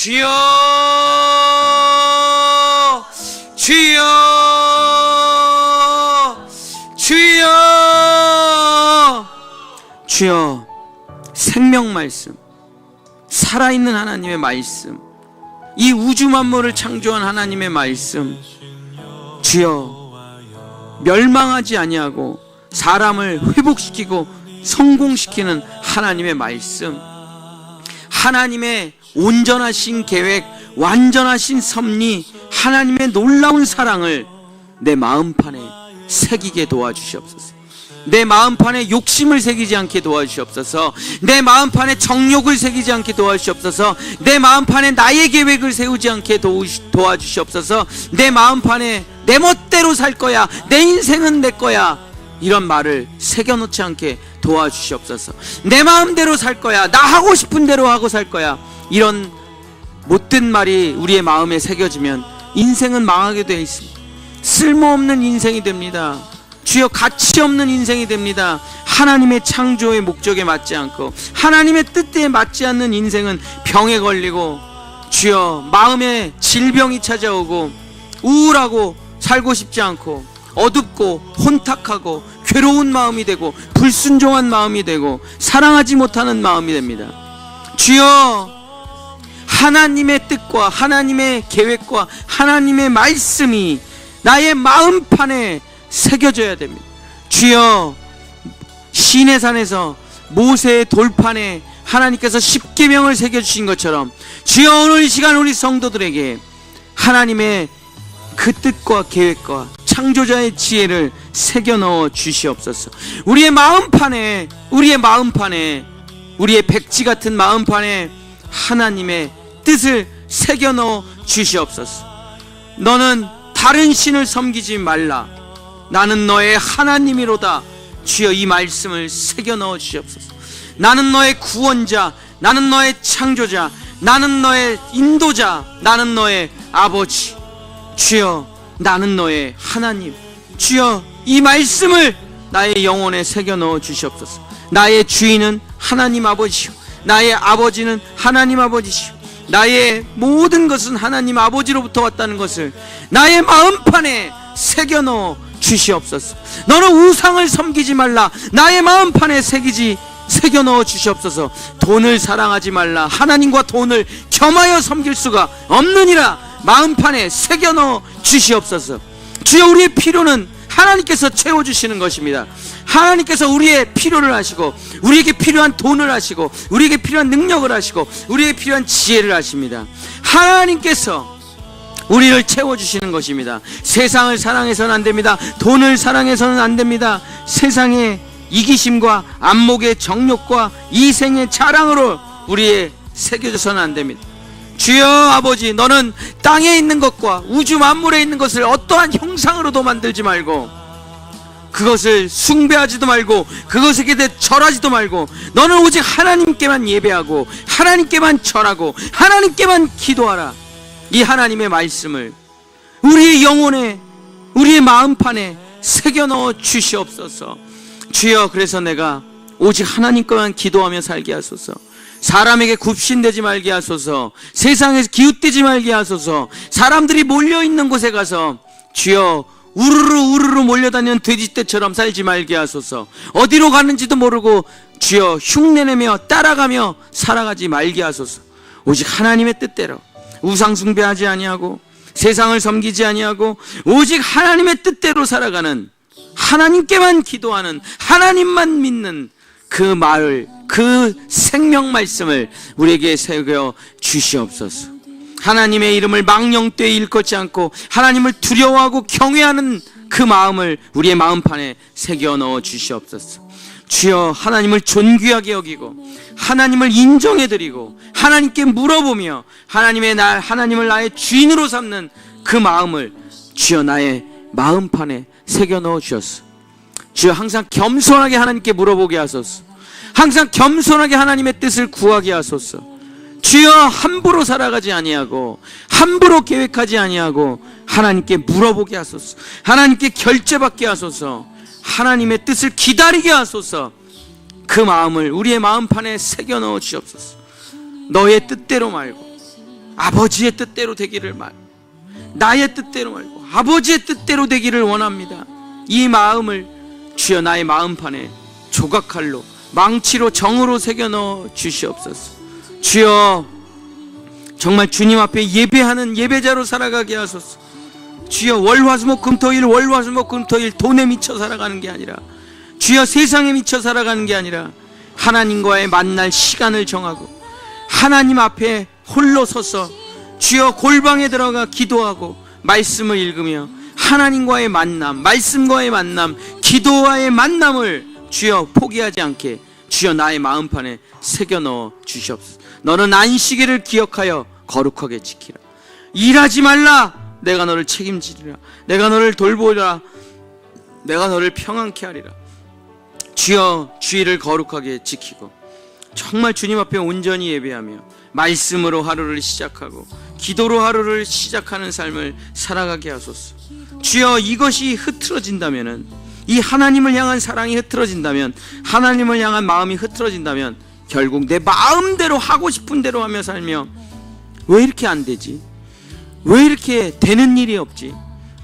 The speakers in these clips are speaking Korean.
주여 주여 주여. 주여 생명 말씀 살아있는 하나님의 말씀 이 우주 만물을 창조한 하나님의 말씀. 주여 멸망하지 아니하고 사람을 회복시키고 성공시키는 하나님의 말씀 하나님의 온전하신 계획 완전하신 섭리 하나님의 놀라운 사랑을 내 마음판에 새기게 도와주시옵소서. 내 마음판에 욕심을 새기지 않게 도와주시옵소서. 내 마음판에 정욕을 새기지 않게 도와주시옵소서. 내 마음판에 나의 계획을 세우지 않게 도, 도와주시옵소서. 내 마음판에 내 멋대로 살 거야. 내 인생은 내 거야 이런 말을 새겨놓지 않게 도와주시옵소서. 내 마음대로 살 거야. 나 하고 싶은 대로 하고 살 거야. 이런 못된 말이 우리의 마음에 새겨지면 인생은 망하게 되어 있습니다. 쓸모없는 인생이 됩니다. 주여 가치 없는 인생이 됩니다. 하나님의 창조의 목적에 맞지 않고 하나님의 뜻에 맞지 않는 인생은 병에 걸리고 주여 마음에 질병이 찾아오고 우울하고 살고 싶지 않고 어둡고 혼탁하고 괴로운 마음이 되고 불순종한 마음이 되고 사랑하지 못하는 마음이 됩니다. 주여 하나님의 뜻과 하나님의 계획과 하나님의 말씀이 나의 마음판에 새겨져야 됩니다. 주여 신의 산에서 모세의 돌판에 하나님께서 십계명을 새겨 주신 것처럼 주여 오늘 이 시간 우리 성도들에게 하나님의 그 뜻과 계획과 창조자의 지혜를 새겨 넣어 주시옵소서. 우리의 마음판에 우리의 마음판에 우리의 백지 같은 마음판에 하나님의 뜻을 새겨 넣어 주시옵소서. 너는 다른 신을 섬기지 말라. 나는 너의 하나님이로다. 주여 이 말씀을 새겨 넣어 주시옵소서. 나는 너의 구원자, 나는 너의 창조자, 나는 너의 인도자, 나는 너의 아버지. 주여, 나는 너의 하나님. 주여, 이 말씀을 나의 영혼에 새겨 넣어 주시옵소서. 나의 주인은 하나님 아버지요. 나의 아버지는 하나님 아버지시오. 나의 모든 것은 하나님 아버지로부터 왔다는 것을 나의 마음판에 새겨 넣어 주시옵소서. 너는 우상을 섬기지 말라. 나의 마음판에 새기지 새겨 넣어 주시옵소서. 돈을 사랑하지 말라. 하나님과 돈을 겸하여 섬길 수가 없느니라. 마음판에 새겨 넣어 주시옵소서. 주여 우리의 필요는 하나님께서 채워 주시는 것입니다. 하나님께서 우리의 필요를 하시고 우리에게 필요한 돈을 하시고 우리에게 필요한 능력을 하시고 우리에게 필요한 지혜를 하십니다. 하나님께서 우리를 채워주시는 것입니다. 세상을 사랑해서는 안 됩니다. 돈을 사랑해서는 안 됩니다. 세상의 이기심과 안목의 정욕과 이생의 자랑으로 우리의 새겨져서는 안 됩니다. 주여 아버지 너는 땅에 있는 것과 우주 만물에 있는 것을 어떠한 형상으로도 만들지 말고 그것을 숭배하지도 말고 그것에게 대해 절하지도 말고 너는 오직 하나님께만 예배하고 하나님께만 절하고 하나님께만 기도하라 이 하나님의 말씀을 우리의 영혼에 우리의 마음판에 새겨 넣어 주시옵소서. 주여 그래서 내가 오직 하나님께만 기도하며 살게 하소서. 사람에게 굽신되지 말게 하소서. 세상에서 기웃대지 말게 하소서. 사람들이 몰려 있는 곳에 가서 주여 우르르 우르르 몰려다니는 돼지떼처럼 살지 말게 하소서. 어디로 가는지도 모르고 주여 흉내내며 따라가며 살아가지 말게 하소서. 오직 하나님의 뜻대로 우상 숭배하지 아니하고 세상을 섬기지 아니하고 오직 하나님의 뜻대로 살아가는 하나님께만 기도하는 하나님만 믿는 그 말을 그 생명 말씀을 우리에게 새겨 주시옵소서. 하나님의 이름을 망령되이 일컫지 않고 하나님을 두려워하고 경외하는 그 마음을 우리의 마음판에 새겨 넣어 주시옵소서. 주여 하나님을 존귀하게 여기고 하나님을 인정해 드리고 하나님께 물어보며 하나님의 날 하나님을 나의 주인으로 삼는 그 마음을 주여 나의 마음판에 새겨 넣어 주셨소. 주여 항상 겸손하게 하나님께 물어보게 하소서. 항상 겸손하게 하나님의 뜻을 구하게 하소서. 주여 함부로 살아가지 아니하고 함부로 계획하지 아니하고 하나님께 물어보게 하소서. 하나님께 결제받게 하소서. 하나님의 뜻을 기다리게 하소서. 그 마음을 우리의 마음판에 새겨 넣어 주옵소서. 너의 뜻대로 말고 아버지의 뜻대로 되기를 말 나의 뜻대로 말고 아버지의 뜻대로 되기를 원합니다 이 마음을 주여 나의 마음판에 조각칼로 망치로 정으로 새겨 넣어 주시옵소서. 주여 정말 주님 앞에 예배하는 예배자로 살아가게 하소서. 주여 월화수목 금토일 월화수목 금토일 돈에 미쳐 살아가는 게 아니라 주여 세상에 미쳐 살아가는 게 아니라 하나님과의 만날 시간을 정하고 하나님 앞에 홀로 서서 주여 골방에 들어가 기도하고 말씀을 읽으며 하나님과의 만남, 말씀과의 만남, 기도와의 만남을 주여 포기하지 않게 주여 나의 마음판에 새겨 넣어 주시옵소서. 너는 안식일을 기억하여 거룩하게 지키라. 일하지 말라. 내가 너를 책임지리라. 내가 너를 돌보리라. 내가 너를 평안케 하리라. 주여 주의를 거룩하게 지키고 정말 주님 앞에 온전히 예배하며 말씀으로 하루를 시작하고 기도로 하루를 시작하는 삶을 살아가게 하소서. 주여 이것이 흐트러진다면은 이 하나님을 향한 사랑이 흐트러진다면 하나님을 향한 마음이 흐트러진다면 결국 내 마음대로 하고 싶은 대로 하며 살며 왜 이렇게 안 되지? 왜 이렇게 되는 일이 없지?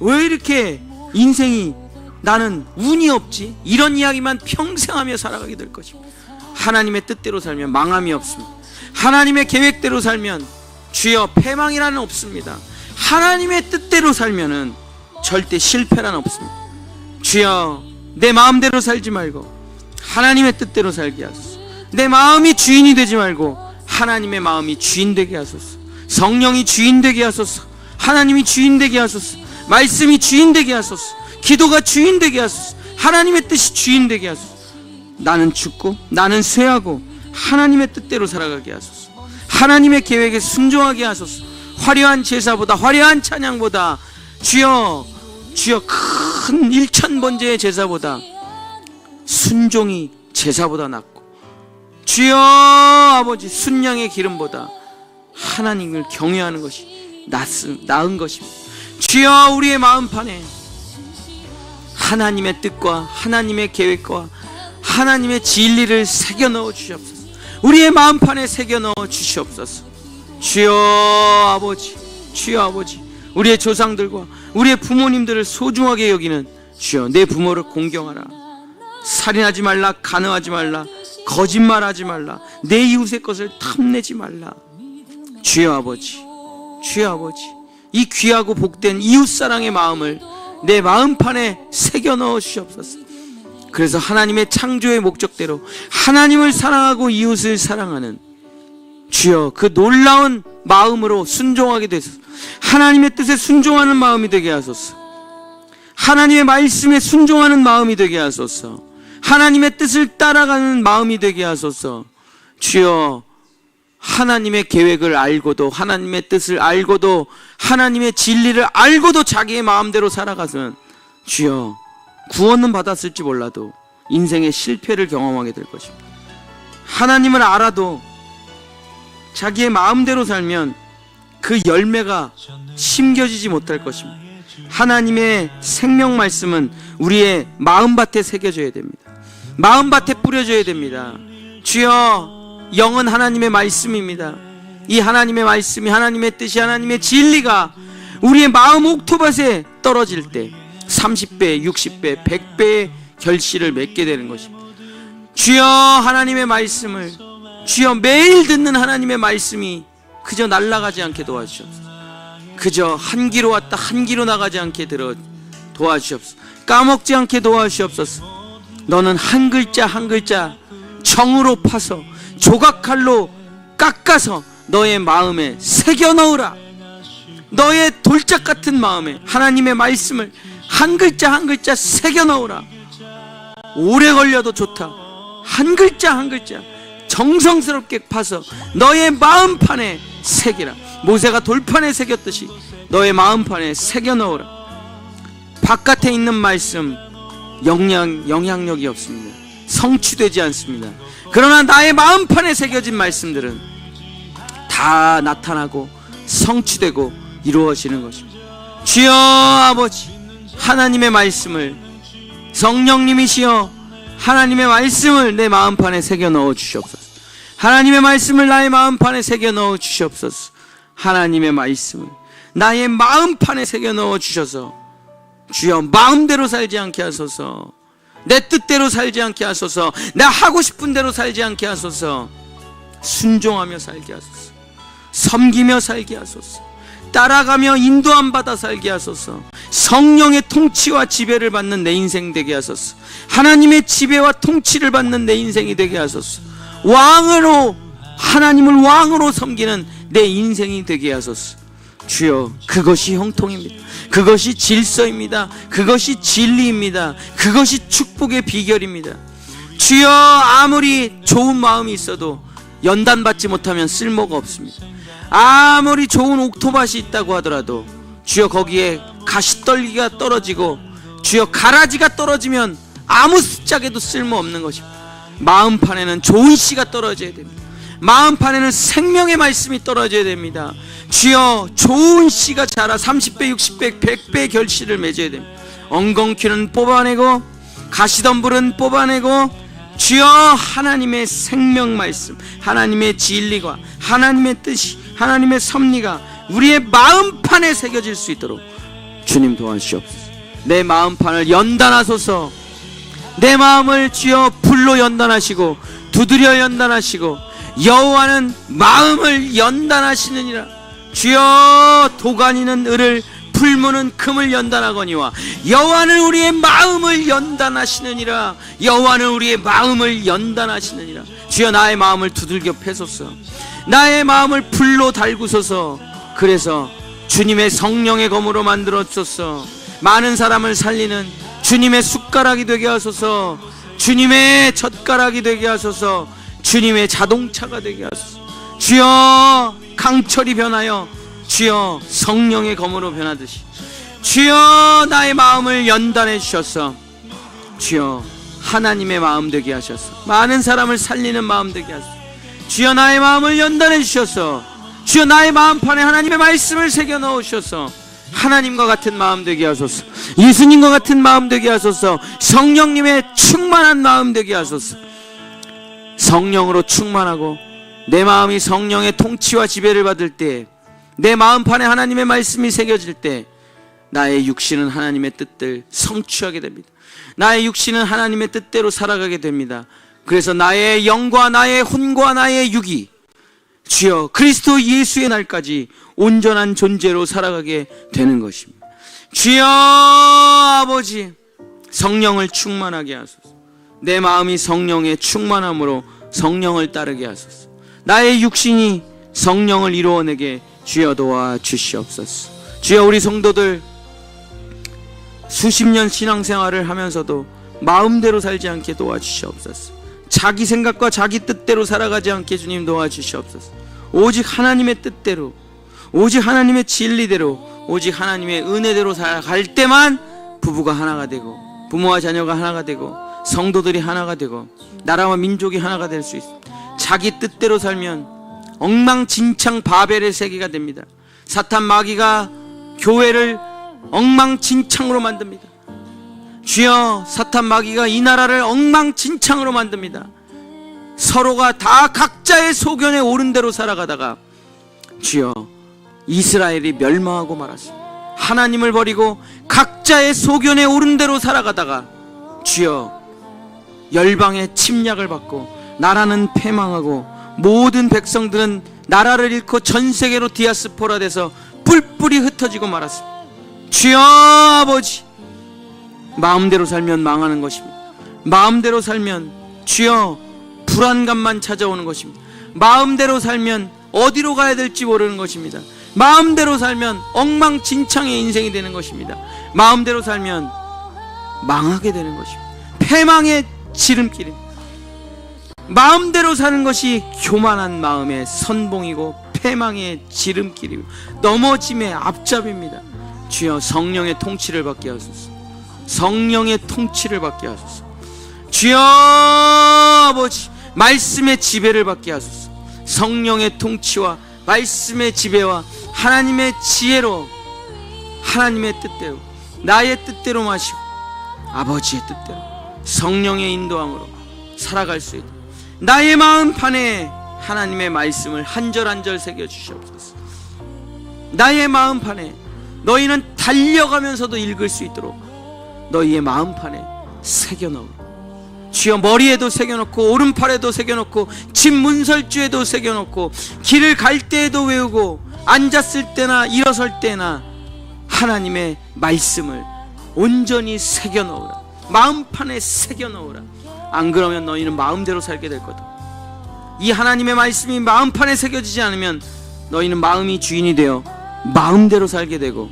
왜 이렇게 인생이 나는 운이 없지? 이런 이야기만 평생 하며 살아가게 될 것입니다. 하나님의 뜻대로 살면 망함이 없습니다. 하나님의 계획대로 살면 주여 패망이라는 없습니다. 하나님의 뜻대로 살면은 절대 실패란 없습니다. 주여 내 마음대로 살지 말고 하나님의 뜻대로 살게 하소서. 내 마음이 주인이 되지 말고 하나님의 마음이 주인 되게 하소서. 성령이 주인 되게 하소서. 하나님이 주인 되게 하소서. 말씀이 주인 되게 하소서. 기도가 주인 되게 하소서. 하나님의 뜻이 주인 되게 하소서. 나는 죽고 나는 쇠하고 하나님의 뜻대로 살아가게 하소서. 하나님의 계획에 순종하게 하소서. 화려한 제사보다 화려한 찬양보다 주여 주여 큰 일천 번제의 제사보다 순종이 제사보다 낫고 주여 아버지 순양의 기름보다 하나님을 경외하는 것이 낫은, 나은 것입니다. 주여 우리의 마음판에 하나님의 뜻과 하나님의 계획과 하나님의 진리를 새겨 넣어 주시옵소서. 우리의 마음판에 새겨 넣어 주시옵소서. 주여 아버지, 주여 아버지, 우리의 조상들과 우리의 부모님들을 소중하게 여기는 주여 내 부모를 공경하라. 살인하지 말라, 간음하지 말라, 거짓말하지 말라, 내 이웃의 것을 탐내지 말라. 주여 아버지, 주여 아버지, 이 귀하고 복된 이웃 사랑의 마음을 내 마음판에 새겨 넣어 주시옵소서. 그래서 하나님의 창조의 목적대로 하나님을 사랑하고 이웃을 사랑하는 주여 그 놀라운 마음으로 순종하게 되소서. 하나님의 뜻에 순종하는 마음이 되게 하소서. 하나님의 말씀에 순종하는 마음이 되게 하소서. 하나님의 뜻을 따라가는 마음이 되게 하소서. 주여 하나님의 계획을 알고도 하나님의 뜻을 알고도 하나님의 진리를 알고도 자기의 마음대로 살아가서는 주여 구원은 받았을지 몰라도 인생의 실패를 경험하게 될 것입니다. 하나님을 알아도 자기의 마음대로 살면 그 열매가 심겨지지 못할 것입니다. 하나님의 생명 말씀은 우리의 마음밭에 새겨져야 됩니다. 마음밭에 뿌려져야 됩니다. 주여 영은 하나님의 말씀입니다. 이 하나님의 말씀이 하나님의 뜻이 하나님의 진리가 우리의 마음 옥토밭에 떨어질 때 30배, 60배, 100배의 결실을 맺게 되는 것입니다. 주여 하나님의 말씀을 주여 매일 듣는 하나님의 말씀이 그저 날아가지 않게 도와주옵소서. 그저 한 기로 왔다 한 기로 나가지 않게 들어 도와주옵소서. 까먹지 않게 도와주옵소서. 너는 한 글자 한 글자 정으로 파서 조각칼로 깎아서 너의 마음에 새겨 넣으라. 너의 돌짝 같은 마음에 하나님의 말씀을 한 글자 한 글자 새겨 넣으라. 오래 걸려도 좋다. 한 글자 한 글자 정성스럽게 파서 너의 마음판에 새기라. 모세가 돌판에 새겼듯이 너의 마음판에 새겨 넣으라. 바깥에 있는 말씀 영향 영향력이 없습니다. 성취되지 않습니다. 그러나 나의 마음판에 새겨진 말씀들은 다 나타나고 성취되고 이루어지는 것입니다. 주여 아버지 하나님의 말씀을 성령님이시여 하나님의 말씀을 내 마음판에 새겨 넣어 주시옵소서. 하나님의 말씀을 나의 마음판에 새겨 넣어 주시옵소서. 하나님의 말씀을 나의 마음판에 새겨 넣어 주셔서 주여 마음대로 살지 않게 하소서. 내 뜻대로 살지 않게 하소서. 내 하고 싶은 대로 살지 않게 하소서. 순종하며 살게 하소서. 섬기며 살게 하소서. 따라가며 인도함 받아 살게 하소서. 성령의 통치와 지배를 받는 내 인생 되게 하소서. 하나님의 지배와 통치를 받는 내 인생이 되게 하소서 왕으로 하나님을 왕으로 섬기는 내 인생이 되게 하소서. 주여 그것이 형통입니다. 그것이 질서입니다. 그것이 진리입니다. 그것이 축복의 비결입니다. 주여 아무리 좋은 마음이 있어도 연단받지 못하면 쓸모가 없습니다. 아무리 좋은 옥토밭이 있다고 하더라도 주여 거기에 가시떨기가 떨어지고 주여 가라지가 떨어지면 아무 짝에도 쓸모없는 것입니다 마음판에는 좋은 씨가 떨어져야 됩니다. 마음판에는 생명의 말씀이 떨어져야 됩니다. 주여 좋은 씨가 자라 30배 60배 100배 결실을 맺어야 됩니다. 엉겅퀴는 뽑아내고 가시덤불은 뽑아내고 주여 하나님의 생명 말씀 하나님의 진리가 하나님의 뜻이 하나님의 섭리가 우리의 마음판에 새겨질 수 있도록 주님 도와주시옵소서. 내 마음판을 연단하소서 내 마음을 주여 불로 연단하시고 두드려 연단하시고 여호와는 마음을 연단하시느니라. 주여 도가니는 을을 풀무는 금을 연단하거니와 여호와는 우리의 마음을 연단하시느니라. 여호와는 우리의 마음을 연단하시느니라. 주여 나의 마음을 두들겨 패소서. 나의 마음을 불로 달구소서. 그래서 주님의 성령의 검으로 만들었소서. 많은 사람을 살리는 주님의 숟가락이 되게 하소서. 주님의 젓가락이 되게 하소서. 주님의 자동차가 되게 하소서. 주여 강철이 변하여 주여 성령의 검으로 변하듯이. 주여 나의 마음을 연단해 주셔서. 주여 하나님의 마음 되게 하셔서. 많은 사람을 살리는 마음 되게 하소서. 주여 나의 마음을 연단해 주셔서. 주여 나의 마음판에 하나님의 말씀을 새겨 넣으셔서 하나님과 같은 마음 되게 하소서 예수님과 같은 마음 되게 하소서 성령님의 충만한 마음 되게 하소서 성령으로 충만하고 내 마음이 성령의 통치와 지배를 받을 때 내 마음판에 하나님의 말씀이 새겨질 때 나의 육신은 하나님의 뜻들 성취하게 됩니다. 나의 육신은 하나님의 뜻대로 살아가게 됩니다. 그래서 나의 영과 나의 혼과 나의 육이 주여 그리스도 예수의 날까지 온전한 존재로 살아가게 되는 것입니다. 주여 아버지 성령을 충만하게 하소서. 내 마음이 성령의 충만함으로 성령을 따르게 하소서. 나의 육신이 성령을 이루어내게 주여 도와 주시옵소서. 주여 우리 성도들 수십 년 신앙생활을 하면서도 마음대로 살지 않게 도와주시옵소서. 자기 생각과 자기 뜻대로 살아가지 않게 주님 도와주시옵소서. 오직 하나님의 뜻대로, 오직 하나님의 진리대로, 오직 하나님의 은혜대로 살아갈 때만 부부가 하나가 되고, 부모와 자녀가 하나가 되고, 성도들이 하나가 되고, 나라와 민족이 하나가 될 수 있습니다. 자기 뜻대로 살면 엉망진창 바벨의 세계가 됩니다. 사탄 마귀가 교회를 엉망진창으로 만듭니다. 주여 사탄 마귀가 이 나라를 엉망진창으로 만듭니다. 서로가 다 각자의 소견에 오른 대로 살아가다가 주여 이스라엘이 멸망하고 말았습니다. 하나님을 버리고 각자의 소견에 오른 대로 살아가다가 주여 열방의 침략을 받고 나라는 패망하고 모든 백성들은 나라를 잃고 전 세계로 디아스포라 돼서 뿔뿔이 흩어지고 말았습니다. 주여 아버지 마음대로 살면 망하는 것입니다. 마음대로 살면 주여 불안감만 찾아오는 것입니다. 마음대로 살면 어디로 가야 될지 모르는 것입니다. 마음대로 살면 엉망진창의 인생이 되는 것입니다. 마음대로 살면 망하게 되는 것입니다. 패망의 지름길입니다. 마음대로 사는 것이 교만한 마음의 선봉이고 패망의 지름길이고 넘어짐의 앞잡입니다. 주여 성령의 통치를 받게 하소서. 성령의 통치를 받게 하소서. 주여 아버지 말씀의 지배를 받게 하소서. 성령의 통치와 말씀의 지배와 하나님의 지혜로 하나님의 뜻대로 나의 뜻대로 마시고 아버지의 뜻대로 성령의 인도함으로 살아갈 수 있도록 나의 마음판에 하나님의 말씀을 한 절 한 절 새겨 주시옵소서. 나의 마음판에 너희는 달려가면서도 읽을 수 있도록 너희의 마음판에 새겨넣어 주여 머리에도 새겨놓고 오른팔에도 새겨놓고 집 문설주에도 새겨놓고 길을 갈 때에도 외우고 앉았을 때나 일어설 때나 하나님의 말씀을 온전히 새겨넣으라. 마음판에 새겨넣으라. 안 그러면 너희는 마음대로 살게 될 거다. 이 하나님의 말씀이 마음판에 새겨지지 않으면 너희는 마음이 주인이 되어 마음대로 살게 되고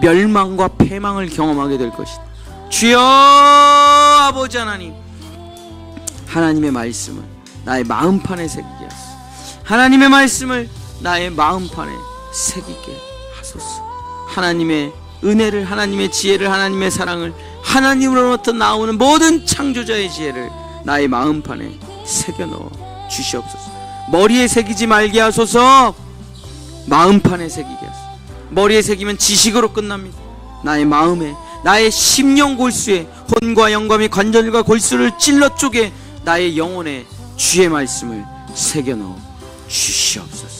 멸망과 패망을 경험하게 될 것이다. 주여 아버지 하나님 하나님의 말씀을 나의 마음판에 새기게 하소서. 하나님의 말씀을 나의 마음판에 새기게 하소서. 하나님의 은혜를, 하나님의 지혜를, 하나님의 사랑을, 하나님으로부터 나오는 모든 창조자의 지혜를 나의 마음판에 새겨 넣어 주시옵소서. 머리에 새기지 말게 하소서. 마음판에 새기게 하소서. 머리에 새기면 지식으로 끝납니다. 나의 마음에, 나의 심령 골수에 혼과 영감이 관절과 골수를 찔러 쪼개 나의 영혼에 주의 말씀을 새겨 넣어 주시옵소서.